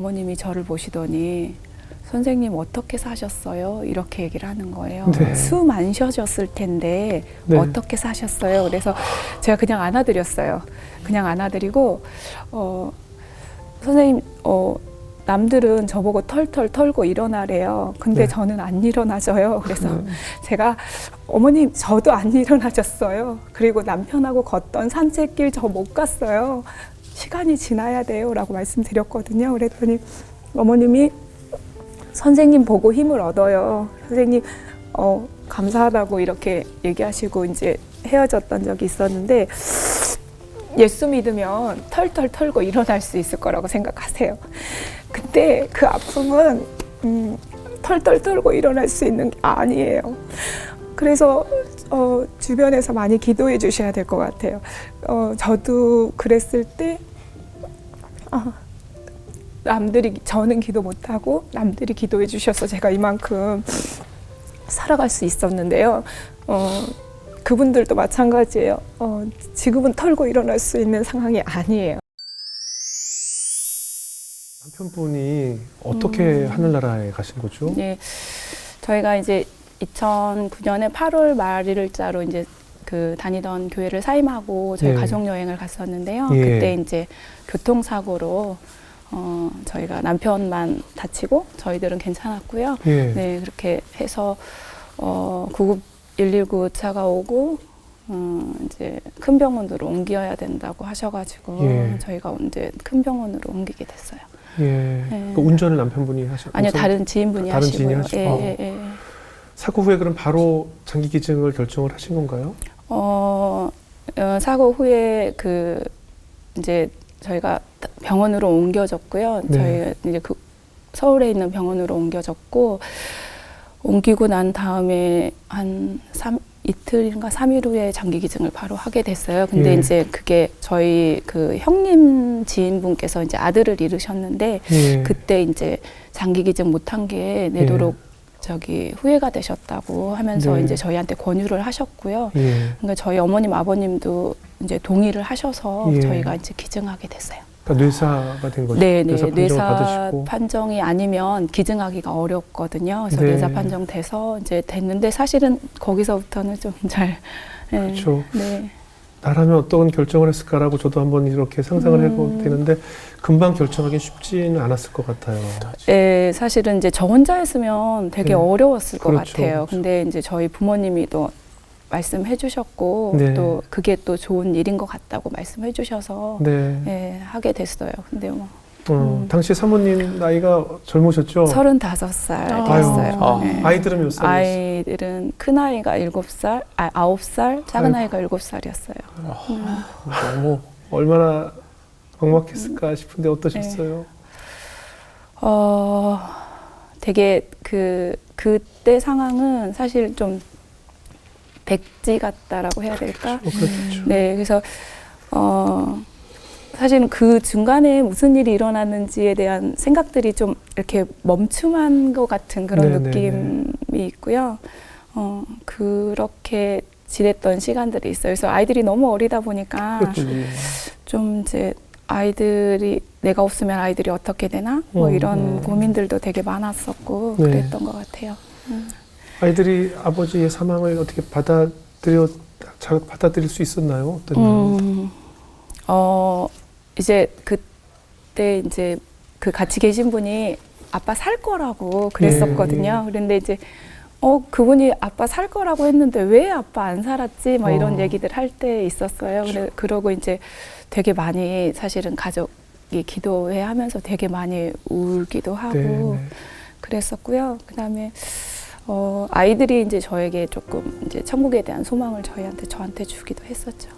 어머님이 저를 보시더니 선생님 어떻게 사셨어요? 이렇게 얘기를 하는 거예요. 네. 숨안 쉬어졌을 텐데 네. 어떻게 사셨어요? 그래서 제가 그냥 안아드렸어요. 그냥 안아드리고 어, 선생님 어, 남들은 저보고 털털 털고 일어나래요. 근데 네. 저는 안 일어나져요. 그래서 네. 제가 어머님 저도 안 일어나졌어요. 그리고 남편하고 걷던 산책길 저 못 갔어요. 시간이 지나야 돼요 라고 말씀드렸거든요. 그랬더니 어머님이 선생님 보고 힘을 얻어요. 선생님 어, 감사하다고 이렇게 얘기하시고 이제 헤어졌던 적이 있었는데 예수 믿으면 털털 털고 일어날 수 있을 거라고 생각하세요. 근데 그 아픔은 음, 털털 털고 일어날 수 있는 게 아니에요. 그래서 어, 주변에서 많이 기도해 주셔야 될 것 같아요. 어, 저도 그랬을 때 아, 남들이 저는 기도 못하고 남들이 기도해 주셔서 제가 이만큼 살아갈 수 있었는데요. 어, 그분들도 마찬가지예요. 어, 지금은 털고 일어날 수 있는 상황이 아니에요. 남편분이 어떻게 음. 하늘나라에 가신 거죠? 예, 저희가 이제 2009년에 8월 말일자로 이제 그 다니던 교회를 사임하고 저희 예. 가족 여행을 갔었는데요. 예. 그때 이제 교통사고로 어, 저희가 남편만 다치고 저희들은 괜찮았고요. 예. 네, 그렇게 해서 어, 구급 119 차가 오고 어, 이제 큰 병원으로 옮겨야 된다고 하셔가지고 예. 저희가 이제 큰 병원으로 옮기게 됐어요. 예. 네. 그 운전을 남편분이 하셨 아니요, 다른 지인분이 다른 하시고요. 지인이 하시고. 예, 아. 예, 예. 사고 후에 그럼 바로 장기 기증을 결정을 하신 건가요? 어, 어, 사고 후에 그 이제 저희가 병원으로 옮겨졌고요. 네. 저희 이제 그 서울에 있는 병원으로 옮겨졌고 옮기고 난 다음에 한 삼, 이틀인가 삼일 후에 장기 기증을 바로 하게 됐어요. 근데 예. 이제 그게 저희 그 형님 지인분께서 이제 아들을 잃으셨는데 예. 그때 이제 장기 기증 못한 게 내도록 저기 후회가 되셨다고 하면서 네. 이제 저희한테 권유를 하셨고요. 예. 그러니까 저희 어머님 아버님도 이제 동의를 하셔서 예. 저희가 이제 기증하게 됐어요. 그러니까 뇌사가 된 거죠. 네, 네. 뇌사 뇌사. 판정이 아니면 기증하기가 어렵거든요. 그래서 네. 뇌사 판정 돼서 이제 됐는데 사실은 거기서부터는 좀잘 네. 그렇죠. 네. 나라면 어떤 결정을 했을까라고 저도 한번 이렇게 상상을 음. 해보게 되는데 금방 결정하기 쉽지는 않았을 것 같아요. 네, 사실은 이제 저 혼자였으면 되게 네. 어려웠을 것 그렇죠, 같아요. 그렇죠. 근데 이제 저희 부모님이 또 말씀해 주셨고 네. 또 그게 또 좋은 일인 것 같다고 말씀해 주셔서 네. 네, 하게 됐어요. 근데 뭐 어, 음. 당시 사모님 나이가 젊으셨죠? 서른다섯 살 아유. 됐어요. 아. 네. 아이들은 몇 살이었어요? 아이들은 큰 아이가 일곱 살, 아 아홉 살, 작은 아이고. 아이가 일곱 살이었어요. 음. 너무 얼마나 막막했을까 싶은데 어떠셨어요? 어, 되게 그 그때 상황은 사실 좀 백지 같다라고 해야 될까? 어, 그렇죠. 네, 그래서 어 사실은 그 중간에 무슨 일이 일어났는지에 대한 생각들이 좀 이렇게 멈춤한 것 같은 그런 네네네. 느낌이 있고요. 어 그렇게 지냈던 시간들이 있어요. 그래서 아이들이 너무 어리다 보니까. 좀 이제 아이들이 내가 없으면 아이들이 어떻게 되나 뭐 음, 이런 음. 고민들도 되게 많았었고 네. 그랬던 것 같아요. 음. 아이들이 아버지의 사망을 어떻게 받아들여 잘 받아들일 수 있었나요? 어땠나요? 음, 어, 이제 그때 이제 그 같이 계신 분이 아빠 살 거라고 그랬었거든요. 예, 그런데 이제 어, 그분이 아빠 살 거라고 했는데 왜 아빠 안 살았지? 막 이런 어. 얘기들 할 때 있었어요. 그래, 그러고 이제 되게 많이 사실은 가족이 기도회 하면서 되게 많이 울기도 하고 네, 네. 그랬었고요. 그다음에 어, 아이들이 이제 저에게 조금 이제 천국에 대한 소망을 저희한테 저한테 주기도 했었죠.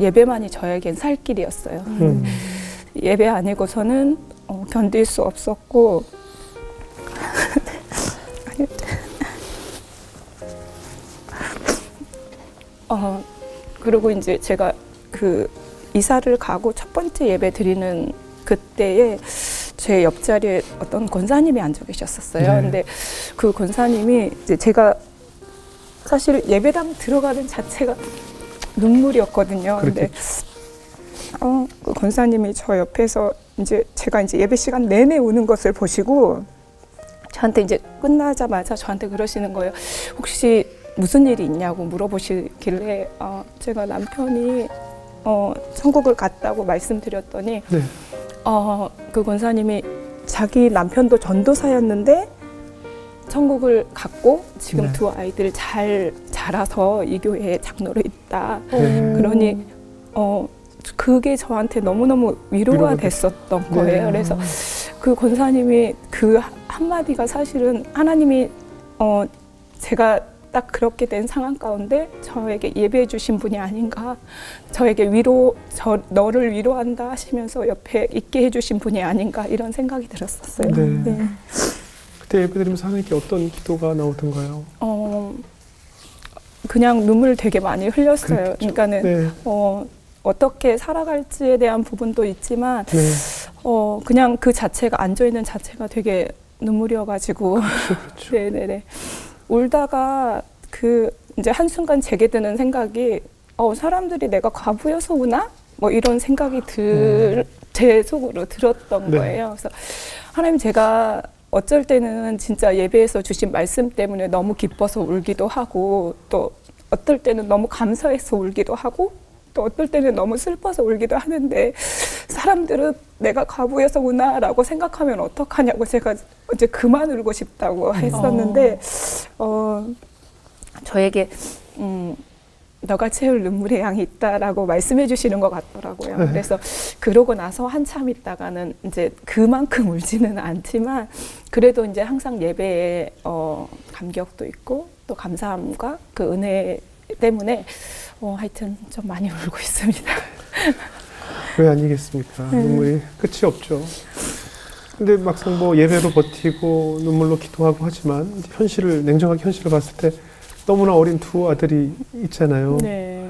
예배만이 저에겐 살 길이었어요. 음. 예배 아니고서는 어, 견딜 수 없었고 어, 그리고 이제 제가 그 이사를 가고 첫 번째 예배 드리는 그때에 제 옆자리에 어떤 권사님이 앉아 계셨었어요. 네. 근데 그 권사님이 이제 제가 사실 예배당 들어가는 자체가 눈물이었거든요. 그렇게 어, 그 권사님이 저 옆에서 이제 제가 이제 예배 시간 내내 우는 것을 보시고 저한테 이제 끝나자마자 저한테 그러시는 거예요. 혹시 무슨 일이 있냐고 물어보시길래 어, 제가 남편이 어, 천국을 갔다고 말씀드렸더니 네. 어, 그 권사님이 자기 남편도 전도사였는데 천국을 갔고 지금 네. 두 아이들 잘 자라서 이 교회에 장로로 있다. 네. 그러니 어 그게 저한테 너무너무 위로가 위로가 됐- 됐었던 거예요. 네. 그래서 그 권사님이 그 한마디가 사실은 하나님이 어 제가 딱 그렇게 된 상황 가운데 저에게 예배해 주신 분이 아닌가 저에게 위로 저 너를 위로한다 하시면서 옆에 있게 해 주신 분이 아닌가 이런 생각이 들었었어요. 네. 그때 예배드리면서 하나님께 어떤 기도가 나오던가요? 어 그냥 눈물 되게 많이 흘렸어요. 그랬겠죠. 그러니까는 네. 어 어떻게 살아갈지에 대한 부분도 있지만 네. 어 그냥 그 자체가 앉아 있는 자체가 되게 눈물이어가지고 그렇죠. 네네네 울다가 그 이제 한 순간 제게 드는 생각이 어 사람들이 내가 과부여서 우나 뭐 이런 생각이 들제 속으로 들었던 음. 네. 거예요. 그래서 하나님 제가 어쩔 때는 진짜 예배에서 주신 말씀 때문에 너무 기뻐서 울기도 하고 또 어떨 때는 너무 감사해서 울기도 하고 또 어떨 때는 너무 슬퍼서 울기도 하는데 사람들은 내가 과부여서 우나라고 생각하면 어떡하냐고 제가 이제 그만 울고 싶다고 했었는데 어 저에게 음 너가 채울 눈물의 양이 있다라고 말씀해 주시는 것 같더라고요. 네. 그래서 그러고 나서 한참 있다가는 이제 그만큼 울지는 않지만 그래도 이제 항상 예배에 어 감격도 있고 또 감사함과 그 은혜 때문에 어 하여튼 좀 많이 울고 있습니다. 왜 아니겠습니까? 네. 눈물이 끝이 없죠. 근데 막상 뭐 예배로 버티고 눈물로 기도하고 하지만 현실을 냉정하게 현실을 봤을 때 너무나 어린 두 아들이 있잖아요. 네.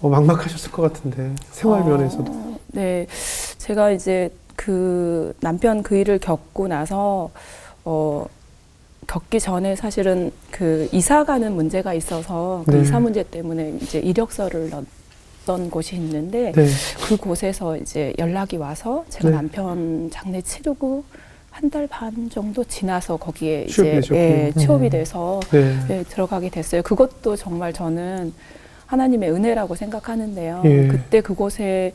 어, 막막하셨을 것 같은데 생활 어, 면에서도. 네, 제가 이제 그 남편 그 일을 겪고 나서 어 겪기 전에 사실은 그 이사 가는 문제가 있어서 그 네. 이사 문제 때문에 이제 이력서를 넣었던 곳이 있는데 네. 그 곳에서 이제 연락이 와서 제가 네. 남편 장례 치르고 한 달 반 정도 지나서 거기에 취업이 이제 되셨군요. 예, 취업이 음. 돼서 네. 네, 들어가게 됐어요. 그것도 정말 저는 하나님의 은혜라고 생각하는데요. 예. 그때 그곳에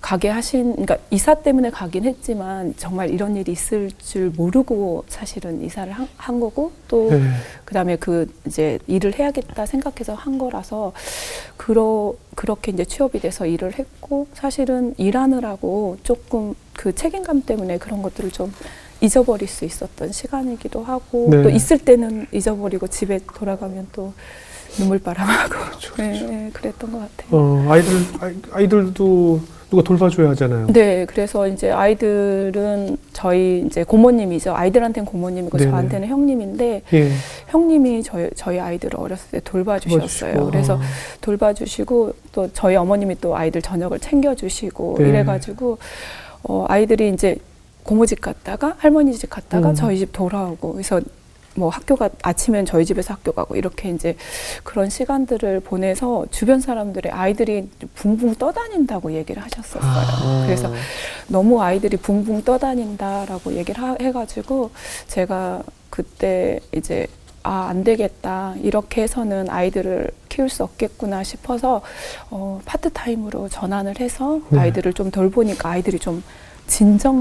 가게 하신, 그러니까 이사 때문에 가긴 했지만 정말 이런 일이 있을 줄 모르고 사실은 이사를 한, 한 거고 또 네. 그다음에 그 이제 일을 해야겠다 생각해서 한 거라서 그러 그렇게 이제 취업이 돼서 일을 했고 사실은 일하느라고 조금 그 책임감 때문에 그런 것들을 좀 잊어버릴 수 있었던 시간이기도 하고 네. 또 있을 때는 잊어버리고 집에 돌아가면 또 눈물바람하고 그렇죠, 네, 그렇죠. 네, 그랬던 것 같아요. 어, 아이들 아이, 아이 들도 누가 돌봐줘야 하잖아요. 네, 그래서 이제 아이들은 저희 이제 고모님이죠. 아이들한테는 고모님이고 네네. 저한테는 형님인데 예. 형님이 저희 저희 아이들을 어렸을 때 돌봐주셨어요. 도와주시고. 그래서 아, 돌봐주시고 또 저희 어머님이 또 아이들 저녁을 챙겨주시고 네. 이래가지고 어, 아이들이 이제 고모 집 갔다가 할머니 집 갔다가 음. 저희 집 돌아오고 그래서 뭐 학교가 아침엔 저희 집에서 학교 가고 이렇게 이제 그런 시간들을 보내서 주변 사람들의 아이들이 붕붕 떠다닌다고 얘기를 하셨었어요. 아. 그래서 너무 아이들이 붕붕 떠다닌다라고 얘기를 하, 해가지고 제가 그때 이제 아, 안 되겠다. 이렇게 해서는 아이들을 키울 수 없겠구나 싶어서 어, 파트타임으로 전환을 해서 네. 아이들을 좀 돌보니까 아이들이 좀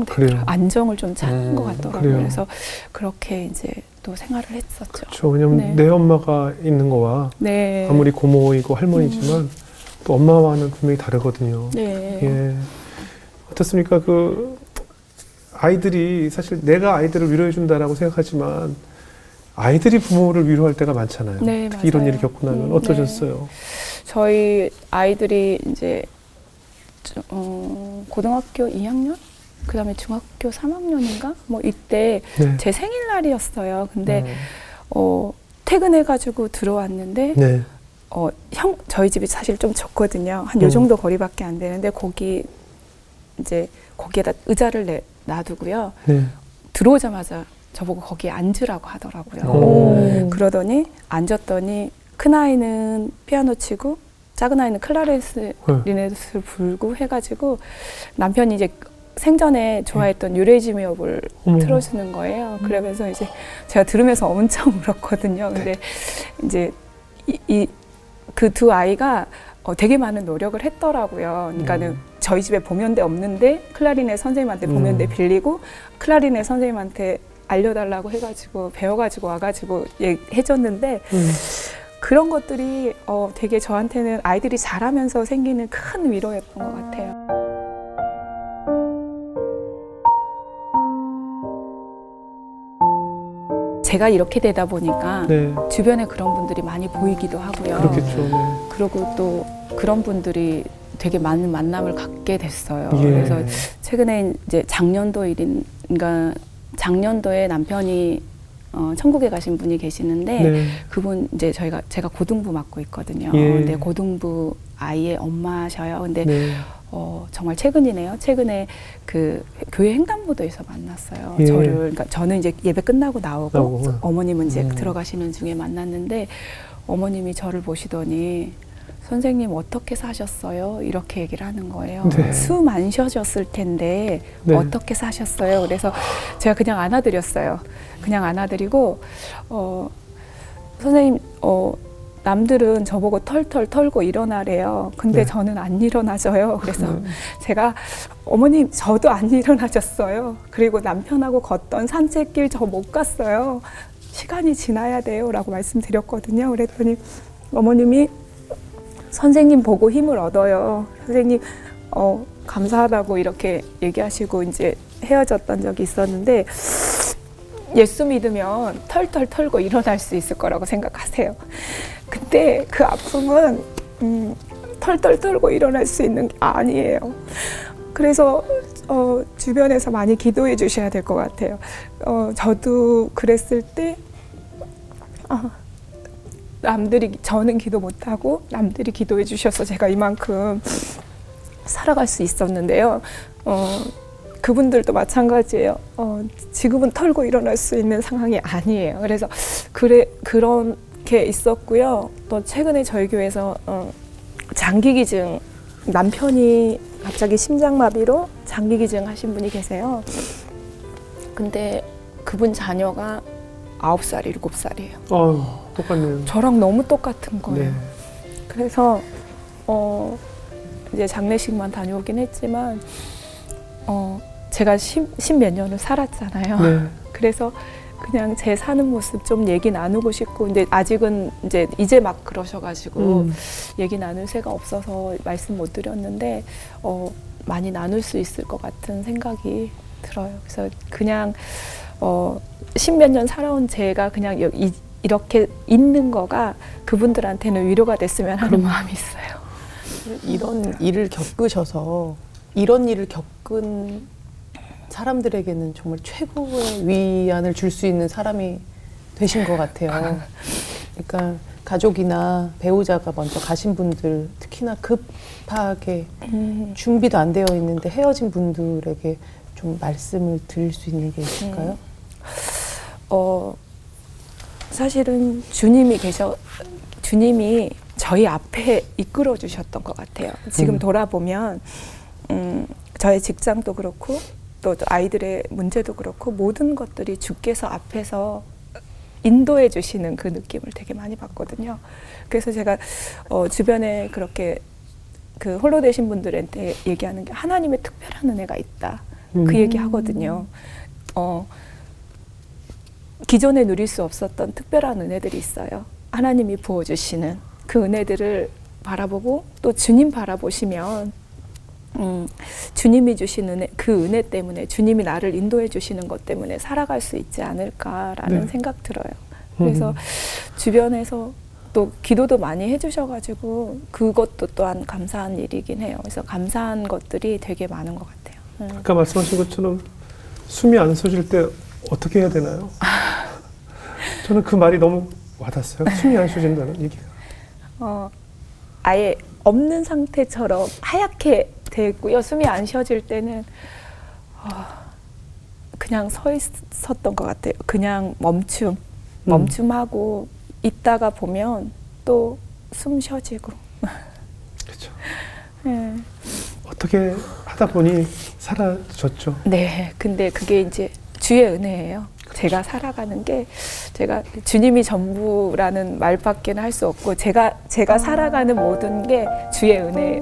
그래요. 안정을 좀 찾는 음, 것 같더라고요. 그래요. 그래서 그렇게 이제 또 생활을 했었죠. 그렇죠. 왜냐면 네. 내 엄마가 있는 거와 네. 아무리 고모이고 할머니지만 또 엄마와는 분명히 다르거든요. 네. 예. 어떻습니까? 그 아이들이 사실 내가 아이들을 위로해 준다라고 생각하지만 아이들이 부모를 위로할 때가 많잖아요. 네, 특히 이런 맞아요. 일이 겪고 나면 음, 어떠셨어요? 저희 아이들이 이제 저- 어, 고등학교 2학년, 그 다음에 중학교 3학년인가 뭐 이때 네. 제 생일날이었어요. 근데 음. 어, 퇴근해가지고 들어왔는데 네. 어, 형 저희 집이 사실 좀 좁거든요. 한요 음. 정도 거리밖에 안 되는데 거기 이제 거기에다 의자를 내, 놔두고요. 네. 들어오자마자 저보고 거기에 앉으라고 하더라고요. 오. 그러더니 앉았더니 큰 아이는 피아노 치고 작은 아이는 클라리넷을 네. 불고 해가지고 남편이 이제 생전에 좋아했던 유레지미업을 어머. 틀어주는 거예요. 그러면서 이제 제가 들으면서 엄청 울었거든요. 네. 근데 이제 이 그두 아이가 어, 되게 많은 노력을 했더라고요. 그러니까는 음. 저희 집에 보면대 없는데 클라리넷 선생님한테 보면대 음. 빌리고 클라리넷 선생님한테 알려달라고 해가지고 배워가지고 와가지고 얘- 해줬는데 음. 그런 것들이 어, 되게 저한테는 아이들이 자라면서 생기는 큰 위로였던 것 같아요. 제가 이렇게 되다 보니까 네. 주변에 그런 분들이 많이 보이기도 하고요. 그렇겠죠. 네. 그리고 또 그런 분들이 되게 많은 만남을 갖게 됐어요. 예. 그래서 최근에 이제 작년도 일인가 작년도에 남편이 어, 천국에 가신 분이 계시는데 네. 그분 이제 저희가 제가 고등부 맡고 있거든요. 예. 근데 고등부 아이의 엄마셔요. 근데 네. 어, 정말 최근이네요. 최근에 그 교회 횡단보도에서 만났어요. 예. 저를 그러니까 저는 이제 예배 끝나고 나오고 나오고, 응. 어머님은 이제 음. 들어가시는 중에 만났는데 어머님이 저를 보시더니 선생님 어떻게 사셨어요? 이렇게 얘기를 하는 거예요. 네. 숨 안 쉬어졌을 텐데 네. 어떻게 사셨어요? 그래서 제가 그냥 안아드렸어요. 그냥 안아드리고 어, 선생님 어, 남들은 저보고 털털 털고 일어나래요. 근데 네. 저는 안 일어나져요. 그래서 네. 제가 어머님 저도 안 일어나졌어요. 그리고 남편하고 걷던 산책길 저 못 갔어요. 시간이 지나야 돼요라고 말씀드렸거든요. 그랬더니 어머님이 선생님 보고 힘을 얻어요. 선생님 어 감사하다고 이렇게 얘기하시고 이제 헤어졌던 적이 있었는데 예수 믿으면 털털 털고 일어날 수 있을 거라고 생각하세요. 근데 그 아픔은 음, 털털 털고 일어날 수 있는 게 아니에요. 그래서 어, 주변에서 많이 기도해 주셔야 될 것 같아요. 어, 저도 그랬을 때 아, 남들이 저는 기도 못하고 남들이 기도해 주셔서 제가 이만큼 살아갈 수 있었는데요. 어, 그분들도 마찬가지예요. 어, 지금은 털고 일어날 수 있는 상황이 아니에요. 그래서 그래 그 렇게 있었고요. 또 최근에 저희 교회에서 어, 장기기증 남편이 갑자기 심장마비로 장기기증 하신 분이 계세요. 근데 그분 자녀가 아홉 살, 일곱 살이에요. 아, 똑같네요. 저랑 너무 똑같은 거예요. 네. 그래서 어 이제 장례식만 다녀오긴 했지만 어 제가 십몇 년을 살았잖아요. 네. 그래서 그냥 제 사는 모습 좀 얘기 나누고 싶고 근데 아직은 이제 이제 막 그러셔가지고 음. 얘기 나눌 새가 없어서 말씀 못 드렸는데 어 많이 나눌 수 있을 것 같은 생각이 들어요. 그래서 그냥 어 십몇 년 살아온 제가 그냥 여- 이, 이렇게 있는 거가 그분들한테는 위로가 됐으면 하는 마음이 있어요. 이런 일을 겪으셔서 이런 일을 겪은 사람들에게는 정말 최고의 위안을 줄 수 있는 사람이 되신 것 같아요. 그러니까 가족이나 배우자가 먼저 가신 분들 특히나 급하게 음. 준비도 안 되어 있는데 헤어진 분들에게 좀 말씀을 드릴 수 있는 게 있을까요? 어 사실은 주님이 계셔 주님이 저희 앞에 이끌어 주셨던 것 같아요. 지금 음. 돌아보면 음, 저의 직장도 그렇고 또 아이들의 문제도 그렇고 모든 것들이 주께서 앞에서 인도해 주시는 그 느낌을 되게 많이 받거든요. 그래서 제가 어, 주변에 그렇게 그 홀로 되신 분들한테 얘기하는 게 하나님의 특별한 은혜가 있다. 음. 그 얘기 하거든요. 어, 기존에 누릴 수 없었던 특별한 은혜들이 있어요. 하나님이 부어주시는 그 은혜들을 바라보고 또 주님 바라보시면 음, 주님이 은혜, 그 은혜 때문에 주님이 나를 인도해 주시는 것 때문에 살아갈 수 있지 않을까라는 네. 생각 들어요. 그래서 음. 주변에서 또 기도도 많이 해주셔가지고 그것도 또한 감사한 일이긴 해요. 그래서 감사한 것들이 되게 많은 것 같아요. 음. 아까 말씀하신 것처럼 숨이 안 쉬어질 때 어떻게 해야 되나요? 저는 그 말이 너무 와닿았어요. 숨이 안 쉬어진다는 얘기가. 어, 아예 없는 상태처럼 하얗게 돼 있고요. 숨이 안 쉬어질 때는 어, 그냥 서 있었던 것 같아요. 그냥 멈춤, 멈춤하고 있다가 보면 또 숨 쉬어지고. 그렇죠. 네. 어떻게 하다 보니 사라졌죠. 네, 근데 그게 이제 주의 은혜예요. 제가 살아가는 게 제가 주님이 전부라는 말밖에는 할 수 없고 제가 제가 살아가는 모든 게 주의 은혜